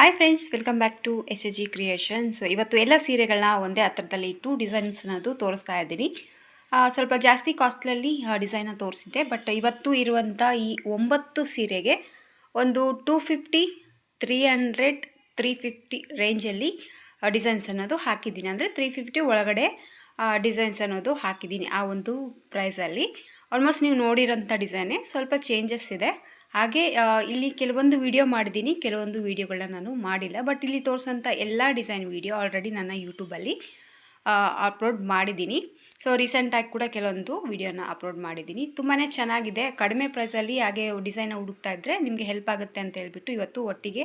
Hi friends welcome back to S S G creations ಇವತ್ತು ಎಲ್ಲ ಸೀರೆಗಳನ್ನ ಒಂದೇ ಹತ್ರದಲ್ಲಿ ಇಟ್ಟು ಡಿಸೈನ್ಸ್ ಅನ್ನೋದು ತೋರಿಸ್ತಾ ಇದ್ದೀನಿ. ಸ್ವಲ್ಪ ಜಾಸ್ತಿ ಕಾಸ್ಟ್ಲಲ್ಲಿ ಡಿಸೈನ ತೋರಿಸಿದ್ದೆ. ಬಟ್ ಇವತ್ತು ಇರುವಂಥ ಈ ಒಂಬತ್ತು ಸೀರೆಗೆ ಒಂದು two fifty three hundred three fifty ರೇಂಜಲ್ಲಿ ಡಿಸೈನ್ಸ್ ಅನ್ನೋದು ಹಾಕಿದ್ದೀನಿ. ಅಂದರೆ ತ್ರೀ ಫಿಫ್ಟಿ ಒಳಗಡೆ ಡಿಸೈನ್ಸ್ ಅನ್ನೋದು ಹಾಕಿದ್ದೀನಿ ಆ ಒಂದು ಪ್ರೈಸಲ್ಲಿ ಆಲ್ಮೋಸ್ಟ್ ನೀವು ನೋಡಿರೋಂಥ ಡಿಸೈನೇ ಸ್ವಲ್ಪ ಚೇಂಜಸ್ ಇದೆ. ಹಾಗೆ ಇಲ್ಲಿ ಕೆಲವೊಂದು ವಿಡಿಯೋ ಮಾಡಿದ್ದೀನಿ. ಕೆಲವೊಂದು ವೀಡಿಯೋಗಳನ್ನ ನಾನು ಮಾಡಿಲ್ಲ. ಬಟ್ ಇಲ್ಲಿ ತೋರಿಸೋಂಥ ಎಲ್ಲ ಡಿಸೈನ್ ವಿಡಿಯೋ ಆಲ್ರೆಡಿ ನನ್ನ ಯೂಟ್ಯೂಬಲ್ಲಿ ಅಪ್ಲೋಡ್ ಮಾಡಿದ್ದೀನಿ. ಸೊ ರೀಸೆಂಟಾಗಿ ಕೂಡ ಕೆಲವೊಂದು ವೀಡಿಯೋನ ಅಪ್ಲೋಡ್ ಮಾಡಿದ್ದೀನಿ. ತುಂಬಾ ಚೆನ್ನಾಗಿದೆ. ಕಡಿಮೆ ಪ್ರೈಸಲ್ಲಿ ಹಾಗೆ ಡಿಸೈನ್ ಹುಡುಕ್ತಾ ಇದ್ದರೆ ನಿಮಗೆ ಹೆಲ್ಪ್ ಆಗುತ್ತೆ ಅಂತ ಹೇಳ್ಬಿಟ್ಟು ಇವತ್ತು ಒಟ್ಟಿಗೆ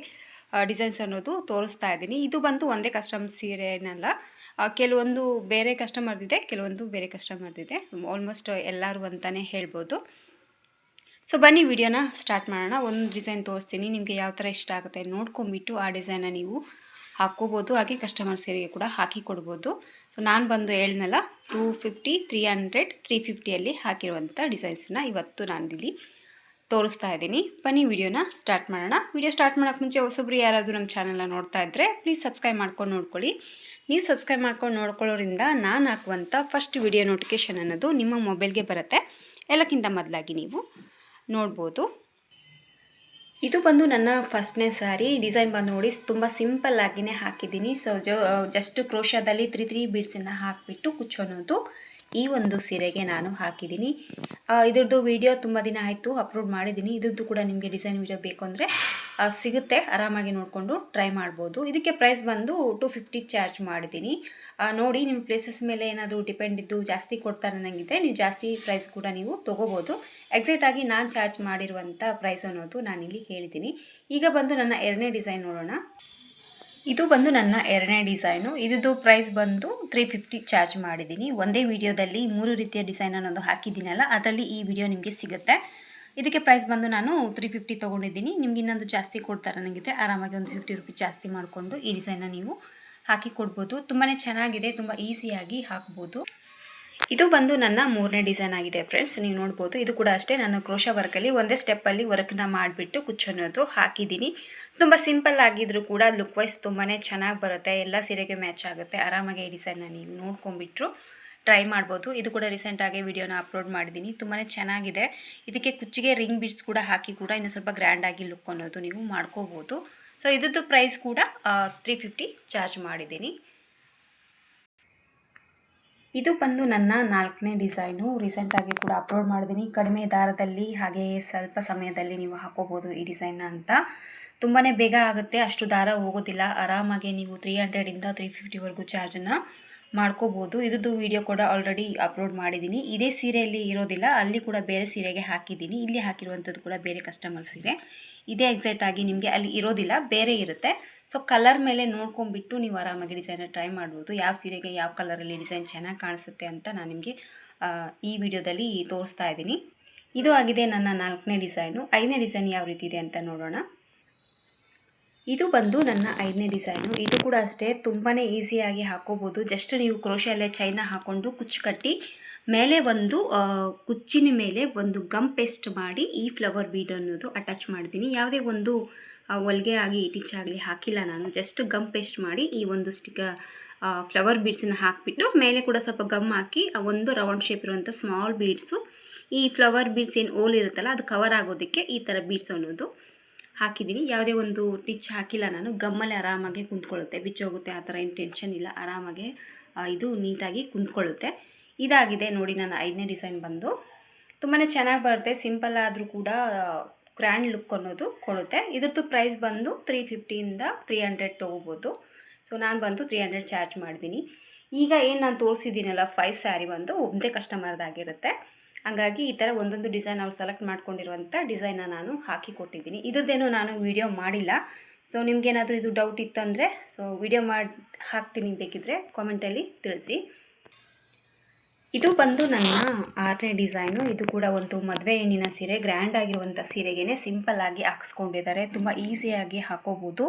ಡಿಸೈನ್ಸ್ ಅನ್ನೋದು ತೋರಿಸ್ತಾ ಇದ್ದೀನಿ. ಇದು ಬಂದು ಒಂದೇ ಕಸ್ಟಮ್ ಸೀರೆನಲ್ಲ. ಕೆಲವೊಂದು ಬೇರೆ ಕಸ್ಟಮರ್ದಿದೆ ಕೆಲವೊಂದು ಬೇರೆ ಕಸ್ಟಮರ್ದಿದೆ ಆಲ್ಮೋಸ್ಟ್ ಎಲ್ಲರೂ ಅಂತಲೇ ಹೇಳ್ಬೋದು. ಸೊ ಬನ್ನಿ ವಿಡಿಯೋನ ಸ್ಟಾರ್ಟ್ ಮಾಡೋಣ. ಒಂದು ಡಿಸೈನ್ ತೋರಿಸ್ತೀನಿ. ನಿಮಗೆ ಯಾವ ಥರ ಇಷ್ಟ ಆಗುತ್ತೆ ನೋಡ್ಕೊಂಬಿಟ್ಟು ಆ ಡಿಸೈನ ನೀವು ಹಾಕ್ಕೋಬೋದು. ಹಾಗೆ ಕಸ್ಟಮರ್ ಸೇರಿಗೆ ಕೂಡ ಹಾಕಿ ಕೊಡ್ಬೋದು. ಸೊ ನಾನು ಬಂದು ಹೇಳ್ನಲ್ಲ two fifty three hundred three ಫಿಫ್ಟಿಯಲ್ಲಿ ಹಾಕಿರುವಂಥ ಡಿಸೈನ್ಸನ್ನ ಇವತ್ತು ಇಲ್ಲಿ ತೋರಿಸ್ತಾ ಇದ್ದೀನಿ. ಬನ್ನಿ ವಿಡಿಯೋನ ಸ್ಟಾರ್ಟ್ ಮಾಡೋಣ. ವಿಡಿಯೋ ಸ್ಟಾರ್ಟ್ ಮಾಡೋಕ್ಕೆ ಮುಂಚೆ ಹೊಸಬ್ರು ಯಾರಾದರೂ ನಮ್ಮ ಚಾನಲ್ನ ನೋಡ್ತಾ ಇದ್ದರೆ ಪ್ಲೀಸ್ ಸಬ್ಸ್ಕ್ರೈಬ್ ಮಾಡ್ಕೊಂಡು ನೋಡ್ಕೊಳ್ಳಿ. ನೀವು ಸಬ್ಸ್ಕ್ರೈಬ್ ಮಾಡ್ಕೊಂಡು ನೋಡ್ಕೊಳ್ಳೋರಿಂದ ನಾನು ಹಾಕುವಂಥ ಫಸ್ಟ್ ವಿಡಿಯೋ ನೋಟಿಫಿಕೇಷನ್ ಅನ್ನೋದು ನಿಮ್ಮ ಮೊಬೈಲ್ಗೆ ಬರುತ್ತೆ. ಎಲ್ಲಕ್ಕಿಂತ ಮೊದಲಾಗಿ ನೀವು ನೋಡ್ಬೋದು. ಇದು ಬಂದು ನನ್ನ ಫಸ್ಟ್ನೇ ಸಾರಿ. ಡಿಸೈನ್ ಬಂದು ನೋಡಿ, ತುಂಬ ಸಿಂಪಲ್ ಆಗಿನೇ ಹಾಕಿದ್ದೀನಿ. ಸೊ ಜಸ್ಟ್ ಕ್ರೋಶಾದಲ್ಲಿ ತ್ರೀ ತ್ರೀ ಬೀಡ್ಸನ್ನು ಹಾಕಿಬಿಟ್ಟು ಕುಚ್ಚೋನೋದು ಈ ಒಂದು ಸೀರೆಗೆ ನಾನು ಹಾಕಿದ್ದೀನಿ. ಇದ್ರದ್ದು ವಿಡಿಯೋ ತುಂಬ ದಿನ ಆಯಿತು ಅಪ್ಲೋಡ್ ಮಾಡಿದ್ದೀನಿ. ಇದ್ರದ್ದು ಕೂಡ ನಿಮಗೆ ಡಿಸೈನ್ ವೀಡಿಯೋ ಬೇಕು ಅಂದರೆ ಸಿಗುತ್ತೆ. ಆರಾಮಾಗಿ ನೋಡಿಕೊಂಡು ಟ್ರೈ ಮಾಡ್ಬೋದು. ಇದಕ್ಕೆ ಪ್ರೈಸ್ ಬಂದು ಟು ಫಿಫ್ಟಿ ಚಾರ್ಜ್ ಮಾಡಿದ್ದೀನಿ. ನೋಡಿ ನಿಮ್ಮ ಪ್ಲೇಸಸ್ ಮೇಲೆ ಏನಾದರೂ ಡಿಪೆಂಡ್ ಇದ್ದು ಜಾಸ್ತಿ ಕೊಡ್ತಾರೆ ನನಗಿದ್ರೆ ನೀವು ಜಾಸ್ತಿ ಪ್ರೈಸ್ ಕೂಡ ನೀವು ತೊಗೋಬೋದು. ಎಕ್ಸಾಕ್ಟಾಗಿ ನಾನು ಚಾರ್ಜ್ ಮಾಡಿರುವಂಥ ಪ್ರೈಸ್ ಅನ್ನೋದು ನಾನಿಲ್ಲಿ ಹೇಳಿದ್ದೀನಿ. ಈಗ ಬಂದು ನನ್ನ ಎರಡನೇ ಡಿಸೈನ್ ನೋಡೋಣ. ಇದು ಬಂದು ನನ್ನ ಎರಡನೇ ಡಿಸೈನು. ಇದ್ದು ಪ್ರೈಸ್ ಬಂದು ತ್ರೀ ಫಿಫ್ಟಿ ಚಾರ್ಜ್ ಮಾಡಿದ್ದೀನಿ. ಒಂದೇ ವಿಡಿಯೋದಲ್ಲಿ ಮೂರು ರೀತಿಯ ಡಿಸೈನ್ ಅನ್ನೋದು ಹಾಕಿದ್ದೀನಲ್ಲ, ಅದರಲ್ಲಿ ಈ ವಿಡಿಯೋ ನಿಮಗೆ ಸಿಗುತ್ತೆ. ಇದಕ್ಕೆ ಪ್ರೈಸ್ ಬಂದು ನಾನು ತ್ರೀ ಫಿಫ್ಟಿ ತೊಗೊಂಡಿದ್ದೀನಿ. ನಿಮ್ಗೆ ಇನ್ನೊಂದು ಜಾಸ್ತಿ ಕೊಡ್ತಾರೆ ನನಗಿದ್ರೆ ಆರಾಮಾಗಿ ಒಂದು ಫಿಫ್ಟಿ ರುಪೀಸ್ ಜಾಸ್ತಿ ಮಾಡಿಕೊಂಡು ಈ ಡಿಸೈನ್ನ ನೀವು ಹಾಕಿ ಕೊಡ್ಬೋದು. ತುಂಬಾ ಚೆನ್ನಾಗಿದೆ, ತುಂಬ ಈಸಿಯಾಗಿ ಹಾಕ್ಬೋದು. ಇದು ಬಂದು ನನ್ನ ಮೂರನೇ ಡಿಸೈನ್ ಆಗಿದೆ ಫ್ರೆಂಡ್ಸ್, ನೀವು ನೋಡ್ಬೋದು. ಇದು ಕೂಡ ಅಷ್ಟೇ, ನಾನು ಕ್ರೋಶ ವರ್ಕಲ್ಲಿ ಒಂದೇ ಸ್ಟೆಪ್ಪಲ್ಲಿ ವರ್ಕ್ನ ಮಾಡಿಬಿಟ್ಟು ಕುಚ್ಚನ್ನೋದು ಹಾಕಿದ್ದೀನಿ. ತುಂಬ ಸಿಂಪಲ್ ಆಗಿದ್ರು ಕೂಡ ಲುಕ್ ವೈಸ್ ತುಂಬಾ ಚೆನ್ನಾಗಿ ಬರುತ್ತೆ, ಎಲ್ಲ ಸೀರೆಗೆ ಮ್ಯಾಚ್ ಆಗುತ್ತೆ. ಆರಾಮಾಗಿ ಈ ಡಿಸೈನ್ನ ನೀವು ನೋಡ್ಕೊಂಬಿಟ್ರು ಟ್ರೈ ಮಾಡ್ಬೋದು. ಇದು ಕೂಡ ರೀಸೆಂಟಾಗಿ ವಿಡಿಯೋನ ಅಪ್ಲೋಡ್ ಮಾಡಿದ್ದೀನಿ. ತುಂಬಾ ಚೆನ್ನಾಗಿದೆ. ಇದಕ್ಕೆ ಕುಚ್ಚಿಗೆ ರಿಂಗ್ ಬಿಡ್ಸ್ ಕೂಡ ಹಾಕಿ ಕೂಡ ಇನ್ನು ಸ್ವಲ್ಪ ಗ್ರ್ಯಾಂಡಾಗಿ ಲುಕ್ ಅನ್ನೋದು ನೀವು ಮಾಡ್ಕೋಬೋದು. ಸೊ ಇದ್ರದ್ದು ಪ್ರೈಸ್ ಕೂಡ ತ್ರೀ ಫಿಫ್ಟಿ ಚಾರ್ಜ್ ಮಾಡಿದ್ದೀನಿ. ಇದು ಬಂದು ನನ್ನ ನಾಲ್ಕನೇ ಡಿಸೈನು. ರೀಸೆಂಟಾಗಿ ಕೂಡ ಅಪ್ಲೋಡ್ ಮಾಡಿದ್ದೀನಿ ಕಡಿಮೆ ದಾರದಲ್ಲಿ, ಹಾಗೆ ಸ್ವಲ್ಪ ಸಮಯದಲ್ಲಿ ನೀವು ಹಾಕೋಬೋದು ಈ ಡಿಸೈನ್ನ ಅಂತ. ತುಂಬಾ ಬೇಗ ಆಗುತ್ತೆ. ಅಷ್ಟು ದಾರ ಹೋಗೋದಿಲ್ಲ. ಆರಾಮಾಗಿ ನೀವು ತ್ರೀ ಹಂಡ್ರೆಡಿಂದ ತ್ರೀ ಫಿಫ್ಟಿವರೆಗೂ ಚಾರ್ಜನ್ನು ಮಾಡ್ಕೋಬೋದು. ಇದ್ರದ್ದು ವಿಡಿಯೋ ಕೂಡ ಆಲ್ರೆಡಿ ಅಪ್ಲೋಡ್ ಮಾಡಿದ್ದೀನಿ. ಇದೇ ಸೀರೆಯಲ್ಲಿ ಇರೋದಿಲ್ಲ. ಅಲ್ಲಿ ಕೂಡ ಬೇರೆ ಸೀರೆಗೆ ಹಾಕಿದ್ದೀನಿ. ಇಲ್ಲಿ ಹಾಕಿರುವಂಥದ್ದು ಕೂಡ ಬೇರೆ ಕಸ್ಟಮರ್ ಸೀರೆ ಇದೇ ಎಕ್ಸಾಕ್ಟ್ ಆಗಿ ನಿಮಗೆ ಅಲ್ಲಿ ಇರೋದಿಲ್ಲ. ಬೇರೆ ಇರುತ್ತೆ. ಸೊ ಕಲರ್ ಮೇಲೆ ನೋಡ್ಕೊಂಬಿಟ್ಟು ನೀವು ಆರಾಮಾಗಿ ಡಿಸೈನ ಟ್ರೈ ಮಾಡ್ಬೋದು. ಯಾವ ಸೀರೆಗೆ ಯಾವ ಕಲರಲ್ಲಿ ಡಿಸೈನ್ ಚೆನ್ನಾಗಿ ಕಾಣಿಸುತ್ತೆ ಅಂತ ನಾನು ನಿಮಗೆ ಈ ವಿಡಿಯೋದಲ್ಲಿ ತೋರಿಸ್ತಾ ಇದ್ದೀನಿ. ಇದು ಆಗಿದೆ ನನ್ನ ನಾಲ್ಕನೇ ಡಿಸೈನು ಐದನೇ ಡಿಸೈನ್ ಯಾವ ರೀತಿ ಇದೆ ಅಂತ ನೋಡೋಣ. ಇದು ಬಂದು ನನ್ನ ಐದನೇ ಡಿಸೈನು ಇದು ಕೂಡ ಅಷ್ಟೇ ತುಂಬಾ ಈಸಿಯಾಗಿ ಹಾಕೋಬೋದು. ಜಸ್ಟ್ ನೀವು ಕ್ರೋಶಲ್ಲೇ ಚೈನ ಹಾಕ್ಕೊಂಡು ಕುಚ್ಚು ಕಟ್ಟಿ, ಮೇಲೆ ಒಂದು ಕುಚ್ಚಿನ ಮೇಲೆ ಒಂದು ಗಮ್ ಪೇಸ್ಟ್ ಮಾಡಿ ಈ ಫ್ಲವರ್ ಬೀಡ್ ಅನ್ನೋದು ಅಟ್ಯಾಚ್ ಮಾಡ್ತೀನಿ. ಯಾವುದೇ ಒಂದು ಹೊಲಿಗೆ ಆಗಿ, ಇಟಿಚ್ ಆಗಲಿ ಹಾಕಿಲ್ಲ ನಾನು. ಜಸ್ಟ್ ಗಮ್ ಪೇಸ್ಟ್ ಮಾಡಿ ಈ ಒಂದು ಸ್ಟಿಕ ಫ್ಲವರ್ ಬೀಡ್ಸನ್ನು ಹಾಕಿಬಿಟ್ಟು, ಮೇಲೆ ಕೂಡ ಸ್ವಲ್ಪ ಗಮ್ ಹಾಕಿ ಒಂದು ರೌಂಡ್ ಶೇಪ್ ಇರುವಂಥ ಸ್ಮಾಲ್ ಬೀಡ್ಸು ಈ ಫ್ಲವರ್ ಬೀಡ್ಸ್ ಏನು ಓಲ್ ಇರುತ್ತಲ್ಲ, ಅದು ಕವರ್ ಆಗೋದಕ್ಕೆ ಈ ಥರ ಬೀಡ್ಸ್ ಅನ್ನೋದು ಹಾಕಿದ್ದೀನಿ. ಯಾವುದೇ ಒಂದು ಟಿಚ್ ಹಾಕಿಲ್ಲ ನಾನು. ಗಮ್ಮಲ್ಲಿ ಆರಾಮಾಗಿ ಕುಂತ್ಕೊಳ್ಳುತ್ತೆ. ಬಿಚ್ಚೋಗುತ್ತೆ, ಆ ಥರ ಏನು ಟೆನ್ಷನ್ ಇಲ್ಲ. ಆರಾಮಾಗೆ ಇದು ನೀಟಾಗಿ ಕುಂತ್ಕೊಳ್ಳುತ್ತೆ. ಇದಾಗಿದೆ ನೋಡಿ ನಾನು ಐದನೇ ಡಿಸೈನ್ ಬಂದು. ತುಂಬಾ ಚೆನ್ನಾಗಿ ಬರುತ್ತೆ. ಸಿಂಪಲ್ ಆದರೂ ಕೂಡ ಗ್ರ್ಯಾಂಡ್ ಲುಕ್ ಅನ್ನೋದು ಕೊಡುತ್ತೆ. ಇದ್ರದ್ದು ಪ್ರೈಸ್ ಬಂದು ತ್ರೀ ಫಿಫ್ಟಿಯಿಂದ ತ್ರೀ ಹಂಡ್ರೆಡ್ ತೊಗೋಬೋದು. ಸೊ, ನಾನು ಬಂದು ತ್ರೀ ಹಂಡ್ರೆಡ್ ಚಾರ್ಜ್ ಮಾಡಿದ್ದೀನಿ. ಈಗ ಏನು ನಾನು ತೋರಿಸಿದ್ದೀನಲ್ಲ ಫೈವ್ ಸ್ಯಾರಿ ಬಂದು ಒಂದೇ ಕಸ್ಟಮರ್ದಾಗಿರುತ್ತೆ ಹಂಗಾಗಿ ಈ ಥರ ಒಂದೊಂದು ಡಿಸೈನ್ ಅವ್ರು ಸೆಲೆಕ್ಟ್ ಮಾಡ್ಕೊಂಡಿರುವಂಥ ಡಿಸೈನ್ನ ನಾನು ಹಾಕಿ ಕೊಟ್ಟಿದ್ದೀನಿ. ಇದ್ರದ್ದೇನು ನಾನು ವಿಡಿಯೋ ಮಾಡಿಲ್ಲ. ಸೊ ನಿಮ್ಗೇನಾದರೂ ಇದು ಡೌಟ್ ಇತ್ತಂದರೆ ಸೊ ವಿಡಿಯೋ ಮಾಡಿ, ಹಾಕ್ತೀನಿ ಬೇಕಿದ್ರೆ ಕಾಮೆಂಟಲ್ಲಿ ತಿಳಿಸಿ. ಇದು ಬಂದು ನನ್ನ ಆರನೇ ಡಿಸೈನು ಇದು ಕೂಡ ಒಂದು ಮದುವೆ ಹೆಣ್ಣಿನ ಸೀರೆ ಗ್ರ್ಯಾಂಡ್ ಆಗಿರುವಂಥ ಸೀರೆಗೇ ಸಿಂಪಲ್ ಆಗಿ ಹಾಕ್ಸ್ಕೊಂಡಿದ್ದಾರೆ. ತುಂಬ ಈಸಿಯಾಗಿ ಹಾಕೋಬೋದು.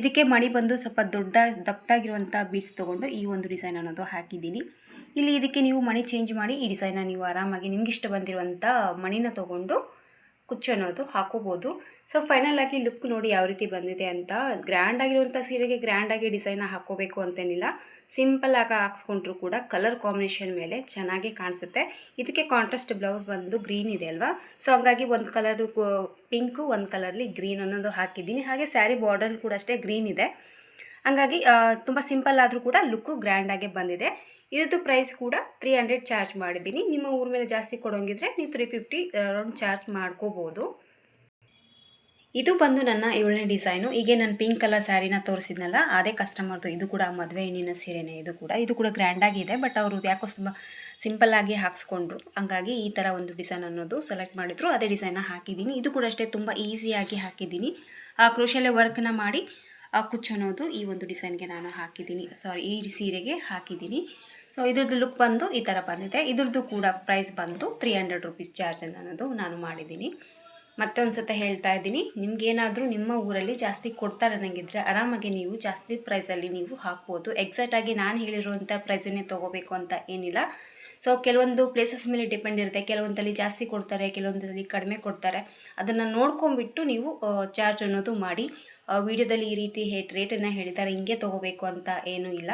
ಇದಕ್ಕೆ ಮಣಿ ಬಂದು ಸ್ವಲ್ಪ ದೊಡ್ಡ ದಪ್ಪದಾಗಿರುವಂಥ ಬೀಡ್ಸ್ ತೊಗೊಂಡು ಈ ಒಂದು ಡಿಸೈನ್ ಅನ್ನೋದು ಹಾಕಿದ್ದೀನಿ. ಇಲ್ಲಿ ಇದಕ್ಕೆ ನೀವು ಮಣಿ ಚೇಂಜ್ ಮಾಡಿ ಈ ಡಿಸೈನ್ನ ನೀವು ಆರಾಮಾಗಿ ನಿಮ್ಗೆ ಇಷ್ಟ ಬಂದಿರುವಂಥ ಮಣಿನ ತೊಗೊಂಡು ಕುಚ್ಚು ಅನ್ನೋದು ಹಾಕೋಬೋದು. ಸೊ ಫೈನಲ್ ಆಗಿ ಲುಕ್ ನೋಡಿ ಯಾವ ರೀತಿ ಬಂದಿದೆ ಅಂತ. ಗ್ರ್ಯಾಂಡ್ ಆಗಿರುವಂಥ ಸೀರೆಗೆ ಗ್ರ್ಯಾಂಡ್ ಆಗಿ ಡಿಸೈನ್ ಹಾಕೋಬೇಕು ಅಂತೇನಿಲ್ಲ. ಸಿಂಪಲ್ ಆಗಿ ಹಾಕ್ಸ್ಕೊಂಡ್ರು ಕೂಡ ಕಲರ್ ಕಾಂಬಿನೇಷನ್ ಮೇಲೆ ಚೆನ್ನಾಗಿ ಕಾಣಿಸುತ್ತೆ. ಇದಕ್ಕೆ ಕಾಂಟ್ರಾಸ್ಟ್ ಬ್ಲೌಸ್ ಬಂದು ಗ್ರೀನ್ ಇದೆ ಅಲ್ವಾ? ಸೊ ಹಂಗಾಗಿ ಒಂದು ಕಲರ್ ಪಿಂಕು ಒಂದು ಕಲರ್ಲಿ ಗ್ರೀನ್ ಅನ್ನೋದು ಹಾಕಿದ್ದೀನಿ. ಹಾಗೆ ಸ್ಯಾರಿ ಬಾರ್ಡರ್ ಕೂಡ ಅಷ್ಟೇ ಗ್ರೀನ್ ಇದೆ. ಹಂಗಾಗಿ ತುಂಬ ಸಿಂಪಲ್ ಆದರೂ ಕೂಡ ಲುಕ್ಕು ಗ್ರ್ಯಾಂಡಾಗೆ ಬಂದಿದೆ. ಇದ್ರದ್ದು ಪ್ರೈಸ್ ಕೂಡ ತ್ರೀ ಹಂಡ್ರೆಡ್ ಚಾರ್ಜ್ ಮಾಡಿದ್ದೀನಿ. ನಿಮ್ಮ ಊರ ಮೇಲೆ ಜಾಸ್ತಿ ಕೊಡೋಂಗಿದ್ರೆ ನೀವು ತ್ರೀ ಫಿಫ್ಟಿ ಅರೌಂಡ್ ಚಾರ್ಜ್ ಮಾಡ್ಕೋಬೋದು. ಇದು ಬಂದು ನನ್ನ ಏಳನೇ ಡಿಸೈನು. ಹೀಗೆ ನಾನು ಪಿಂಕ್ ಕಲರ್ ಸ್ಯಾರಿನ ತೋರಿಸಿದ್ನಲ್ಲ, ಅದೇ ಕಸ್ಟಮರ್ದು ಇದು ಕೂಡ ಮದುವೆ ಹೆಣ್ಣಿನ ಸೀರೆನೇ ಇದು ಕೂಡ. ಇದು ಕೂಡ ಗ್ರ್ಯಾಂಡಾಗಿದೆ ಬಟ್ ಅವರು ಯಾಕೋ ತುಂಬ ಸಿಂಪಲ್ಲಾಗಿ ಹಾಕ್ಸ್ಕೊಂಡ್ರು. ಹಂಗಾಗಿ ಈ ಥರ ಒಂದು ಡಿಸೈನ್ ಅನ್ನೋದು ಸೆಲೆಕ್ಟ್ ಮಾಡಿದ್ರು. ಅದೇ ಡಿಸೈನ್ನ ಹಾಕಿದ್ದೀನಿ. ಇದು ಕೂಡ ಅಷ್ಟೇ ತುಂಬ ಈಸಿಯಾಗಿ ಹಾಕಿದ್ದೀನಿ. ಆ ಕ್ರೋಶಲ್ಲೇ ವರ್ಕ್ನ ಮಾಡಿ ಆ ಕುಚ್ಚು ಅನ್ನೋದು ಈ ಒಂದು ಡಿಸೈನ್ಗೆ ನಾನು ಹಾಕಿದ್ದೀನಿ. ಸಾರಿ ಈ ಸೀರೆಗೆ ಹಾಕಿದ್ದೀನಿ. ಸೊ ಇದ್ರದ್ದು ಲುಕ್ ಬಂದು ಈ ಥರ ಬಂದಿದೆ. ಇದ್ರದ್ದು ಕೂಡ ಪ್ರೈಸ್ ಬಂದು ತ್ರೀ ಹಂಡ್ರೆಡ್ ರುಪೀಸ್ ಚಾರ್ಜ್ ಅನ್ನೋದು ನಾನು ಮಾಡಿದ್ದೀನಿ. ಮತ್ತೆ ಒಂದು ಸತ ಹೇಳ್ತಾ ಇದ್ದೀನಿ, ನಿಮ್ಗೇನಾದರೂ ನಿಮ್ಮ ಊರಲ್ಲಿ ಜಾಸ್ತಿ ಕೊಡ್ತಾರೆ ನನಗಿದ್ರೆ ಆರಾಮಾಗಿ ನೀವು ಜಾಸ್ತಿ ಪ್ರೈಸಲ್ಲಿ ನೀವು ಹಾಕ್ಬೋದು. ಎಕ್ಸಾಕ್ಟಾಗಿ ನಾನು ಹೇಳಿರುವಂಥ ಪ್ರೈಸನ್ನೇ ತೊಗೋಬೇಕು ಅಂತ ಏನಿಲ್ಲ. ಸೊ ಕೆಲವೊಂದು ಪ್ಲೇಸಸ್ ಮೇಲೆ ಡಿಪೆಂಡ್ ಇರುತ್ತೆ. ಕೆಲವೊಂದಲ್ಲಿ ಜಾಸ್ತಿ ಕೊಡ್ತಾರೆ ಕೆಲವೊಂದಲ್ಲಿ ಕಡಿಮೆ ಕೊಡ್ತಾರೆ. ಅದನ್ನು ನೋಡ್ಕೊಂಬಿಟ್ಟು ನೀವು ಚಾರ್ಜ್ ಅನ್ನೋದು ಮಾಡಿ ವಿಡಿಯೋದಲ್ಲಿ ಈ ರೀತಿ ಹೇಟ್ ರೇಟನ್ನು ಹೇಳಿದ್ದಾರೆ, ಹಿಂಗೆ ತೊಗೋಬೇಕು ಅಂತ ಏನೂ ಇಲ್ಲ.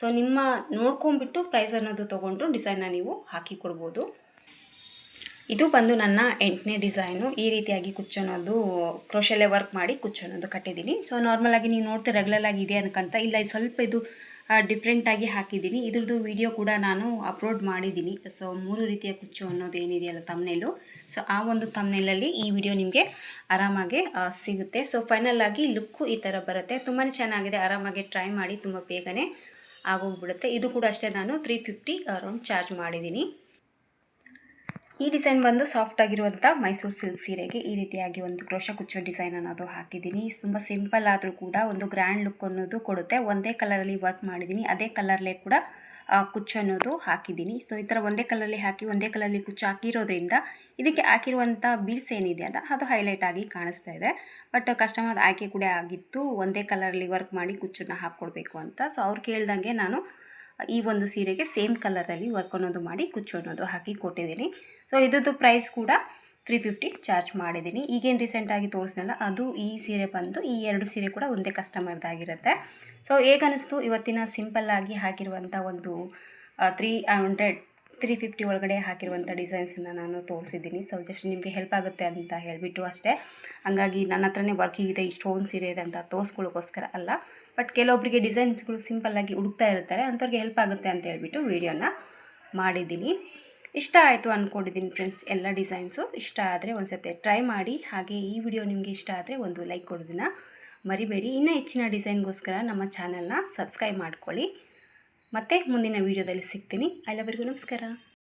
ಸೊ ನಿಮ್ಮ ನೋಡ್ಕೊಂಬಿಟ್ಟು ಪ್ರೈಸ್ ಅನ್ನೋದು ತೊಗೊಂಡ್ರು ಡಿಸೈನ್ನ ನೀವು ಹಾಕಿ ಕೊಡ್ಬೋದು. ಇದು ಬಂದು ನನ್ನ ಎಂಟನೇ ಡಿಸೈನು ಈ ರೀತಿಯಾಗಿ ಕುಚ್ಚೋನೋದು ಕ್ರೋಶಲ್ಲೇ ವರ್ಕ್ ಮಾಡಿ ಕುಚ್ಚೋನೋದು ಕಟ್ಟಿದ್ದೀನಿ. ಸೊ ನಾರ್ಮಲಾಗಿ ನೀವು ನೋಡ್ತೀರಿ ರೆಗ್ಯುಲರ್ ಆಗಿ ಇದೆ ಅನ್ಕೊಂತ? ಇಲ್ಲ ಸ್ವಲ್ಪ ಇದು ಡಿಫ್ರೆಂಟಾಗಿ ಹಾಕಿದ್ದೀನಿ. ಇದ್ರದ್ದು ವಿಡಿಯೋ ಕೂಡ ನಾನು ಅಪ್ಲೋಡ್ ಮಾಡಿದ್ದೀನಿ. ಸೊ ಮೂರು ರೀತಿಯ ಕುಚ್ಚು ಅನ್ನೋದು ಏನಿದೆಯಲ್ಲ ತಮ್ನೇಲು ಸೊ ಆ ಒಂದು ತಮ್ನೇಲಲ್ಲಿ ಈ ವಿಡಿಯೋ ನಿಮಗೆ ಆರಾಮಾಗಿ ಸಿಗುತ್ತೆ. ಸೊ ಫೈನಲ್ ಆಗಿ ಲುಕ್ಕು ಈ ಥರ ಬರುತ್ತೆ. ತುಂಬಾ ಚೆನ್ನಾಗಿದೆ. ಆರಾಮಾಗಿ ಟ್ರೈ ಮಾಡಿ ತುಂಬ ಬೇಗನೆ ಆಗೋಗ್ಬಿಡುತ್ತೆ. ಇದು ಕೂಡ ಅಷ್ಟೇ ನಾನು ತ್ರೀ ಫಿಫ್ಟಿ ಅರೌಂಡ್ ಚಾರ್ಜ್ ಮಾಡಿದ್ದೀನಿ. ಈ ಡಿಸೈನ್ ಬಂದು ಸಾಫ್ಟ್ ಆಗಿರುವಂಥ ಮೈಸೂರು ಸಿಲ್ಕ್ ಸೀರೆಗೆ ಈ ರೀತಿಯಾಗಿ ಒಂದು ಕ್ರೋಶ ಕುಚ್ಚೋ ಡಿಸೈನ್ ಅನ್ನೋದು ಹಾಕಿದ್ದೀನಿ. ತುಂಬ ಸಿಂಪಲ್ ಆದರೂ ಕೂಡ ಒಂದು ಗ್ರ್ಯಾಂಡ್ ಲುಕ್ ಅನ್ನೋದು ಕೊಡುತ್ತೆ. ಒಂದೇ ಕಲರಲ್ಲಿ ವರ್ಕ್ ಮಾಡಿದ್ದೀನಿ. ಅದೇ ಕಲರ್ಲೇ ಕೂಡ ಕುಚ್ಚು ಅನ್ನೋದು ಹಾಕಿದ್ದೀನಿ. ಸೊ ಈ ಥರ ಒಂದೇ ಕಲರಲ್ಲಿ ಹಾಕಿ, ಒಂದೇ ಕಲರಲ್ಲಿ ಕುಚ್ಚು ಹಾಕಿರೋದ್ರಿಂದ ಇದಕ್ಕೆ ಹಾಕಿರುವಂಥ ಬೀಡ್ಸ್ ಏನಿದೆ ಅಲ್ಲ ಅದು ಹೈಲೈಟ್ ಆಗಿ ಕಾಣಿಸ್ತಾ ಇದೆ. ಬಟ್ ಕಸ್ಟಮರ್ ಆಯ್ಕೆ ಕೂಡ ಆಗಿತ್ತು. ಒಂದೇ ಕಲರಲ್ಲಿ ವರ್ಕ್ ಮಾಡಿ ಕುಚ್ಚನ್ನು ಹಾಕ್ಕೊಡ್ಬೇಕು ಅಂತ. ಸೊ ಅವ್ರು ಕೇಳ್ದಂಗೆ ನಾನು ಈ ಒಂದು ಸೀರೆಗೆ ಸೇಮ್ ಕಲರಲ್ಲಿ ವರ್ಕ್ ಅನ್ನೋದು ಮಾಡಿ ಕುಚ್ಚು ಅನ್ನೋದು ಹಾಕಿ ಕೊಟ್ಟಿದ್ದೀನಿ. ಸೊ ಇದ್ರದ್ದು ಪ್ರೈಸ್ ಕೂಡ ತ್ರೀ ಫಿಫ್ಟಿ ಚಾರ್ಜ್ ಮಾಡಿದ್ದೀನಿ. ಈಗೇನು ರೀಸೆಂಟಾಗಿ ತೋರಿಸ್ನಲ್ಲ ಅದು ಈ ಸೀರೆ ಬಂದು ಈ ಎರಡು ಸೀರೆ ಕೂಡ ಒಂದೇ ಕಸ್ಟಮರ್ದಾಗಿರುತ್ತೆ ಸೊ ಹೇಗನ್ನಿಸ್ತು ಇವತ್ತಿನ ಸಿಂಪಲ್ಲಾಗಿ ಹಾಕಿರುವಂಥ ಒಂದು ತ್ರೀ ಹಂಡ್ರೆಡ್ ತ್ರೀ ಫಿಫ್ಟಿ ಒಳಗಡೆ ಹಾಕಿರುವಂಥ ಡಿಸೈನ್ಸನ್ನ ನಾನು ತೋರಿಸಿದ್ದೀನಿ. ಸೊ ಜಸ್ಟ್ ನಿಮಗೆ ಹೆಲ್ಪ್ ಆಗುತ್ತೆ ಅಂತ ಹೇಳಿಬಿಟ್ಟು ಅಷ್ಟೇ. ಹಂಗಾಗಿ ನನ್ನ ಹತ್ರನೇ ವರ್ಕಿಗಿದೆ ಇಷ್ಟೊಂದು ಸೀರೆ ಇದೆ ಅಂತ ತೋರಿಸ್ಕೊಳ್ಳೋಕ್ಕೋಸ್ಕರ ಅಲ್ಲ. ಬಟ್ ಕೆಲವೊಬ್ಬರಿಗೆ ಡಿಸೈನ್ಸ್ಗಳು ಸಿಂಪಲ್ಲಾಗಿ ಹುಡುಕ್ತಾ ಇರ್ತಾರೆ, ಅಂಥವ್ರಿಗೆ ಹೆಲ್ಪ್ ಆಗುತ್ತೆ ಅಂತ ಹೇಳ್ಬಿಟ್ಟು ವೀಡಿಯೋನ ಮಾಡಿದ್ದೀನಿ. ಇಷ್ಟ ಆಯಿತು ಅಂದ್ಕೊಂಡಿದ್ದೀನಿ ಫ್ರೆಂಡ್ಸ್ ಎಲ್ಲ ಡಿಸೈನ್ಸು ಇಷ್ಟ ಆದರೆ ಒಂದು ಸತಿ ಟ್ರೈ ಮಾಡಿ. ಹಾಗೆ ಈ ವಿಡಿಯೋ ನಿಮಗೆ ಇಷ್ಟ ಆದರೆ ಒಂದು ಲೈಕ್ ಕೊಡೋದನ್ನ ಮರಿಬೇಡಿ. ಇನ್ನೂ ಹೆಚ್ಚಿನ ಡಿಸೈನ್ಗೋಸ್ಕರ ನಮ್ಮ ಚಾನಲ್ನ ಸಬ್ಸ್ಕ್ರೈಬ್ ಮಾಡ್ಕೊಳ್ಳಿ. ಮತ್ತು ಮುಂದಿನ ವೀಡಿಯೋದಲ್ಲಿ ಸಿಗ್ತೀನಿ. ಎಲ್ಲರಿಗೂ ನಮಸ್ಕಾರ.